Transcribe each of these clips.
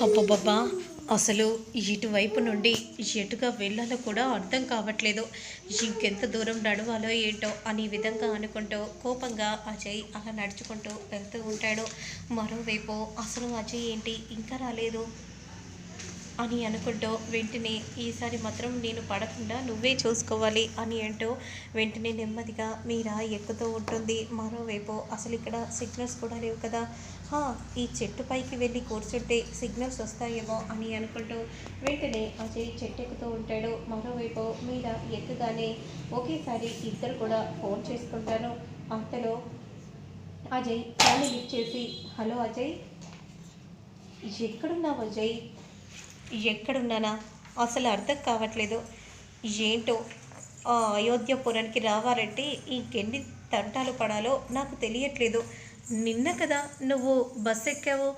అబ్బబ్బబ్బా అసలు ఇటువైపు నుండి ఎటుగా వెళ్ళాలో కూడా అర్థం కావట్లేదు. ఇంకెంత దూరం నడవాలో ఏంటో అనే విధంగా అనుకుంటూ కోపంగా అజయ్ అలా నడుచుకుంటూ వెళ్తూ ఉంటాడు. మరోవైపు అసలు అజయ్ ఏంటి? ఇంకా రాలేదు. అని అనుకుంటూ వెంటనే ఈసారి మాత్రం నేను పడకుండా నువ్వే చూసుకోవాలి అని అంటూ వెంటనే నెమ్మదిగా మీరా ఎక్కుతూ ఉంటుంది. మరోవైపు అసలు ఇక్కడ సిగ్నల్స్ కూడా లేవు కదా. హా, ఈ చెట్టు పైకి వెళ్ళి కూర్చుంటే సిగ్నల్స్ వస్తాయేమో అని అనుకుంటూ వెంటనే అజయ్ చెట్టు ఎక్కుతూ ఉంటాడు. మరోవైపు మీరా ఎక్కగానే ఒకేసారి ఇద్దరు కూడా ఫోన్ చేసుకుంటాను. అంతలో అజయ్ ఫోన్ లిఫ్ట్ చేసి హలో అజయ్ ఎక్కడున్నావు అజయ్? ఎక్కడున్నానా? అసలు అర్థం కావట్లేదు. ఏంటో? ఆ అయోధ్యపురానికి రావాలంటే ఇంకెన్ని తంటాలు పడాలో నాకు తెలియట్లేదు. నిన్న కదా నువ్వు బస్ ఎక్కావు.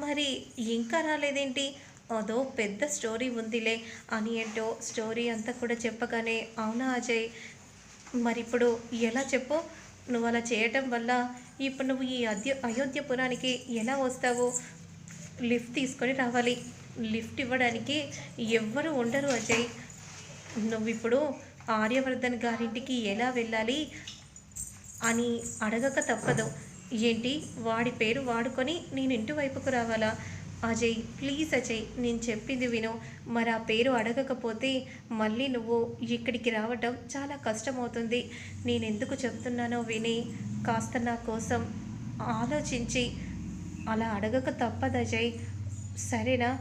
మరి ఇంకా రాలేదేంటి? అదో పెద్ద స్టోరీ ఉందిలే అని ఏంటో స్టోరీ అంతా కూడా చెప్పగానే అవునా అజయ్? మరి ఇప్పుడు ఎలా చెప్పు? నువ్వు అలా చేయటం వల్ల ఇప్పుడు నువ్వు ఈ అద్య అయోధ్యపురానికి ఎలా వస్తావు? లిఫ్ట్ తీసుకొని రావాలి. లిఫ్ట్ ఇవ్వడానికి ఎవ్వరు ఉండరు అజయ్. నువ్వు ఇప్పుడు ఆర్యవర్ధన్ గారింటికి ఎలా వెళ్ళాలి అని అడగక తప్పదు. ఏంటి? వాడి పేరు వాడుకొని నేను ఇంటి వైపుకు రావాలా? అజయ్ ప్లీజ్ అజయ్ నేను చెప్పింది విను. మరి ఆ పేరు అడగకపోతే మళ్ళీ నువ్వు ఇక్కడికి రావటం చాలా కష్టమవుతుంది. నేను ఎందుకు చెప్తున్నానో విని కాస్త నా కోసం ఆలోచించి అలా అడగక తప్పదు అజయ్. సరేనా?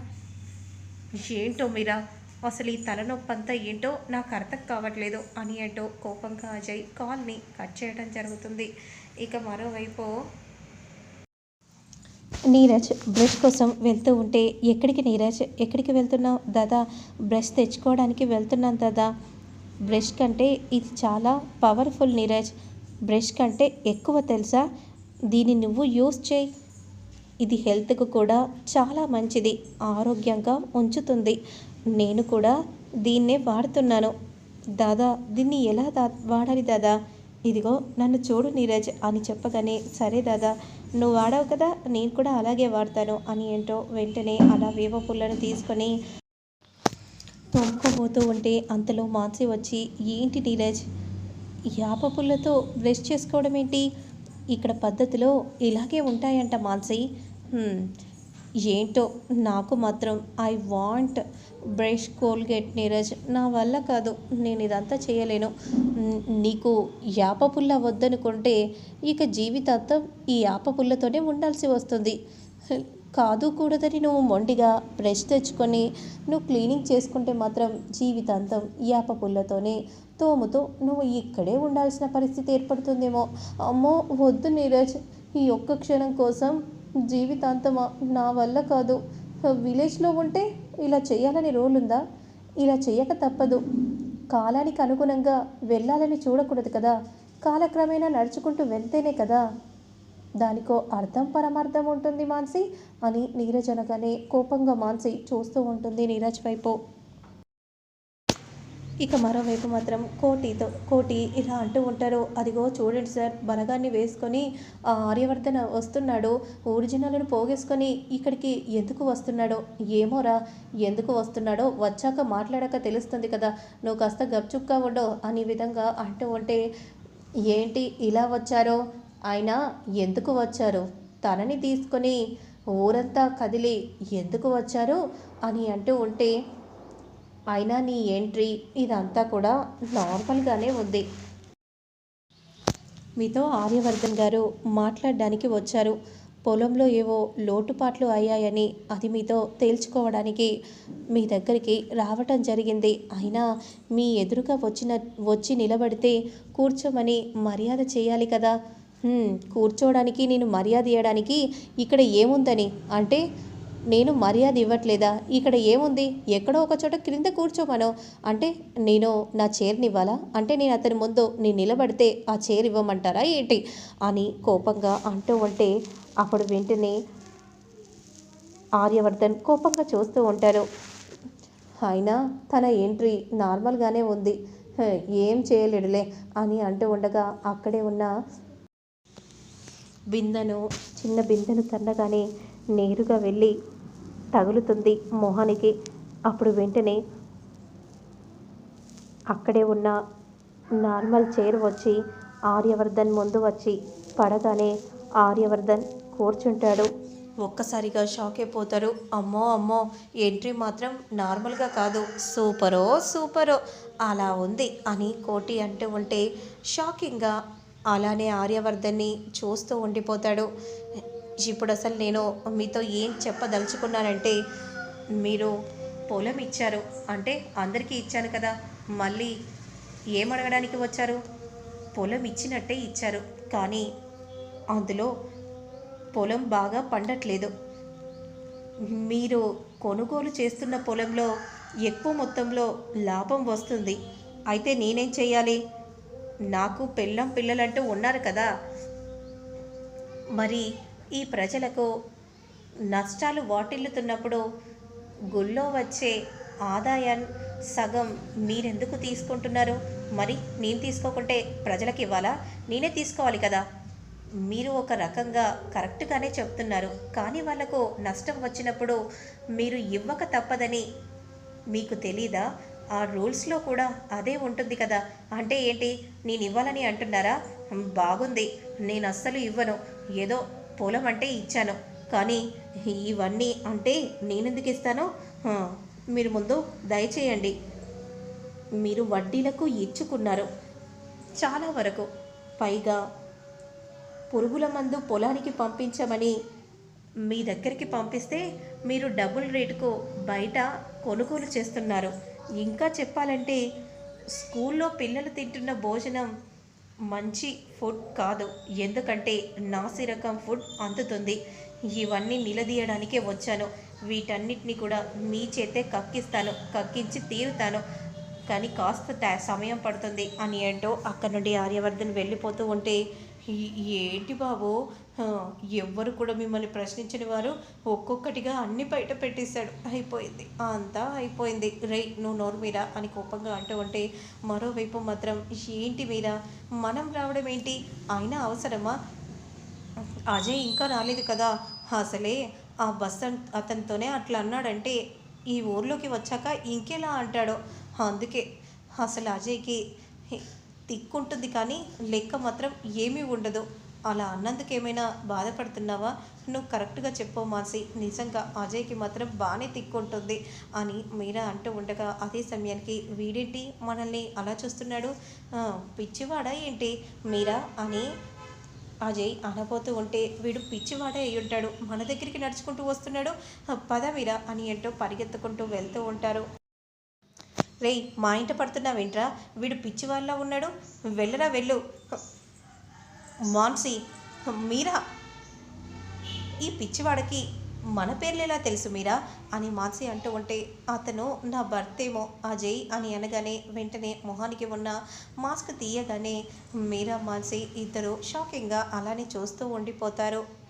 ఏంటో మీరా? అసలు ఈ తలనొప్పి అంతా ఏంటో నాకు అర్థం కావట్లేదు అని అంటూ కోపంగా అజయ్ కాల్ని కట్ చేయడం జరుగుతుంది. ఇక మరోవైపు నీరజ్ బ్రష్ కోసం వెళ్తూ ఉంటే ఎక్కడికి నీరజ్? ఎక్కడికి వెళ్తున్నావు దాదా? బ్రష్ తెచ్చుకోవడానికి వెళ్తున్నాను దాదా. బ్రష్ కంటే ఇది చాలా పవర్ఫుల్ నీరజ్. బ్రష్ కంటే ఎక్కువ తెలుసా? దీన్ని నువ్వు యూస్ చేయి. ఇది హెల్త్కు కూడా చాలా మంచిది ఆరోగ్యంగా ఉంచుతుంది. నేను కూడా దీన్నే వాడుతున్నాను. దాదా దీన్ని ఎలా దా వాడాలి దాదా? ఇదిగో నన్ను చూడు నీరజ్ అని చెప్పగానే సరే దాదా నువ్వు వాడావు కదా నేను కూడా అలాగే వాడతాను అని ఏంటో వెంటనే అలా వేవ పుల్లను తీసుకొని తోముకోబోతూ ఉంటే అంతలో మాన్సి వచ్చి ఏంటి నీరజ్ యాప పుల్లతో బ్రష్ చేసుకోవడం ఏంటి? ఇక్కడ పద్ధతిలో ఇలాగే ఉంటాయంట మాన్సి. ఏంటో నాకు మాత్రం I want brush Colgate Neeraj నా వల్ల కాదు. నేను ఇదంతా చేయలేను. నీకు యాప పుల్ల వద్దనుకుంటే ఇక జీవితాంతం ఈ యాప పుల్లతోనే ఉండాల్సి వస్తుంది. కాదు కూడదని నువ్వు మొండిగా బ్రష్ తెచ్చుకొని నువ్వు క్లీనింగ్ చేసుకుంటే మాత్రం జీవితాంతం యాప పుల్లతోనే తోముతో నువ్వు ఇక్కడే ఉండాల్సిన పరిస్థితి ఏర్పడుతుందేమో. అమ్మో వద్దు నీరజ్. ఈ ఒక్క క్షణం కోసం జీవితాంతమా నా వల్ల కాదు. విలేజ్లో ఉంటే ఇలా చేయాలని రోల్ ఉందా ఇలా చేయక తప్పదు. కాలానికి అనుగుణంగా వెళ్ళాలని చూడకూడదు కదా. కాలక్రమేణా నడుచుకుంటూ వెళ్తేనే కదా. దానికో అర్థం పరమార్థం ఉంటుంది మాన్సి అని నీరజ్ అనగానే కోపంగా మాన్సి చూస్తూ ఉంటుంది నీరజ్ వైపు. ఇక మరోవైపు మాత్రం కోటితో కోటి ఇలా అంటూ ఉంటారు. అదిగో చూడండి సార్ బలగాన్ని వేసుకొని ఆ ఆర్యవర్ధన వస్తున్నాడు. ఒరిజినల్ను పోగేసుకొని ఇక్కడికి ఎందుకు వస్తున్నాడో ఏమోరా ఎందుకు వస్తున్నాడో వచ్చాక మాట్లాడాక తెలుస్తుంది కదా. నువ్వు కాస్త గప్చుప్గా ఉండవు అనే విధంగా అంటూ ఉంటే ఏంటి ఇలా వచ్చారో? ఆయన ఎందుకు వచ్చారు? తనని తీసుకొని ఊరంతా కదిలి ఎందుకు వచ్చారు? అని అంటూ ఉంటే అయినా నీ ఎంట్రీ ఇదంతా కూడా నార్మల్గానే ఉంది. మీతో ఆర్యవర్ధన్ గారు మాట్లాడడానికి వచ్చారు. పొలంలో ఏవో లోటుపాట్లు అయ్యాయని అది మీతో తేల్చుకోవడానికి మీ దగ్గరికి రావటం జరిగింది. అయినా మీ ఎదురుగా వచ్చిన వచ్చి నిలబడితే కూర్చోమని మర్యాద చేయాలి కదా. కూర్చోవడానికి నేను మర్యాద ఇవ్వడానికి ఇక్కడ ఏముందని? అంటే నేను మర్యాద ఇవ్వట్లేదా? ఇక్కడ ఏముంది? ఎక్కడో ఒక చోట క్రింద కూర్చోమనో. అంటే నేను నా చైర్నివ్వాలా అంటే నేను అతని ముందు నేను నిలబడితే ఆ చైర్ ఇవ్వమంటారా ఏంటి? అని కోపంగా అంటూ ఉంటే అప్పుడు వెంటనే ఆర్యవర్ధన్ కోపంగా చూస్తూ ఉంటారు. అయినా తన ఎంట్రీ నార్మల్గానే ఉంది. ఏం చేయలేడులే అని అంటూ ఉండగా అక్కడే ఉన్న బిందెను చిన్న బిందెను తన్నగానే నేరుగా వెళ్ళి తగులుతుంది మొహానికి. అప్పుడు వెంటనే అక్కడే ఉన్న నార్మల్ చైర్ వచ్చి ఆర్యవర్ధన్ ముందు వచ్చి పడగానే ఆర్యవర్ధన్ కూర్చుంటాడు. ఒక్కసారిగా షాక్ అయిపోతారు. అమ్మో అమ్మో ఎంట్రీ మాత్రం నార్మల్గా కాదు. సూపరో సూపరో అలా ఉంది అని కోటి అంటూ ఉంటే షాకింగ్గా అలానే ఆర్యవర్ధన్ని చూస్తూ ఉండిపోతాడు. ఇప్పుడు అసలు నేను మీతో ఏం చెప్పదలుచుకున్నానంటే మీరు పొలం ఇచ్చారు. అంటే అందరికీ ఇచ్చాను కదా. మళ్ళీ ఏం అడగడానికి వచ్చారు? పొలం ఇచ్చినట్టే ఇచ్చారు. కానీ అందులో పొలం బాగా పండట్లేదు. మీరు కొనుగోలు చేస్తున్న పొలంలో ఎక్కువ మొత్తంలో లాభం వస్తుంది. అయితే నేనేం చేయాలి నాకు పెళ్ళం పిల్లలంటూ ఉన్నారు కదా. మరి ఈ ప్రజలకు నష్టాలు వాటిల్లుతున్నప్పుడు గుళ్ళో వచ్చే ఆదాయం సగం మీరెందుకు తీసుకుంటున్నారు? మరి నేను తీసుకోకుంటే ప్రజలకు ఇవ్వాలా? నేనే తీసుకోవాలి కదా. మీరు ఒక రకంగా కరెక్ట్గానే చెప్తున్నారు. కానీ వాళ్ళకు నష్టం వచ్చినప్పుడు మీరు ఇవ్వక తప్పదని మీకు తెలీదా? ఆ రూల్స్లో కూడా అదే ఉంటుంది కదా. అంటే ఏంటి? నేను ఇవ్వాలని అంటున్నారా? బాగుంది. నేను అస్సలు ఇవ్వను. ఏదో పొలం అంటే ఇచ్చాను. కానీ ఇవన్నీ అంటే నేనెందుకు ఇస్తాను? మీరు ముందు దయచేయండి. మీరు వడ్డీలకు ఇచ్చుకున్నారు. చాలా వరకు. పైగా పురుగుల మందు పొలానికి పంపించమని మీ దగ్గరికి పంపిస్తే మీరు డబుల్ రేటుకు బయట కొనుగోలు చేస్తున్నారు. ఇంకా చెప్పాలంటే స్కూల్లో పిల్లలు తింటున్న భోజనం మంచి ఫుడ్ కాదు. ఎందుకంటే నాసి రకం ఫుడ్ అందుతుంది. ఇవన్నీ నిలదీయడానికే వచ్చాను. వీటన్నిటిని కూడా మీ చేతే కక్కిస్తాను. కక్కించి తీరుతాను. కానీ కాస్త సమయం పడుతుంది అని ఏంటో అక్కడ నుండి ఆర్యవర్ధన్ వెళ్ళిపోతూ ఉంటే ఏంటి బాబు? ఎవ్వరు కూడా మిమ్మల్ని ప్రశ్నించిన వారు ఒక్కొక్కటిగా అన్ని బయట పెట్టేశాడు. అయిపోయింది. అంతా అయిపోయింది. రే నువ్వు నోరు మీరా అని కోపంగా అంటూ ఉంటే మరోవైపు మాత్రం ఏంటి మీరా? మనం రావడం ఏంటి? అయినా అవసరమా? అజయ్ ఇంకా రాలేదు కదా. అసలే ఆ బస్ అతనితోనే అట్లా అన్నాడంటే ఈ ఊర్లోకి వచ్చాక ఇంకెలా అంటాడో? అందుకే అసలు అజయ్కి తిక్కుంటుంది కానీ లెక్క మాత్రం ఏమీ ఉండదు. అలా అన్నందుకు ఏమైనా బాధపడుతున్నావా? నువ్వు కరెక్ట్గా చెప్పు మాసి నిజంగా అజయ్కి మాత్రం బాగానే తిక్కుంటుంది అని మీరా అంటూ ఉండగా అదే సమయానికి వీడేంటి మనల్ని అలా చూస్తున్నాడు? పిచ్చివాడా ఏంటి? మీరా అని అజయ్ అనబోతూ ఉంటే వీడు పిచ్చివాడే అయి ఉంటాడు. మన దగ్గరికి నడుచుకుంటూ వస్తున్నాడు. పద మీరా అని ఏంటో పరిగెత్తుకుంటూ వెళ్తూ ఉంటారు. రేయ్ మా ఇంట పడుతున్నావేంట్రా? వీడు పిచ్చివాళ్ళ ఉన్నాడు. వెళ్ళరా వెళ్ళు. మాన్సి మీరా? ఈ పిచ్చివాడికి మన పేర్లు ఎలా తెలుసు మీరా? అని మాన్సి అంటూ ఉంటే అతను నా భర్తేమో అజయ్ అని అనగానే వెంటనే మొహానికి ఉన్న మాస్క్ తీయగానే మీరా మాన్సి ఇద్దరు షాకింగ్గా అలానే చూస్తూ ఉండిపోతారు.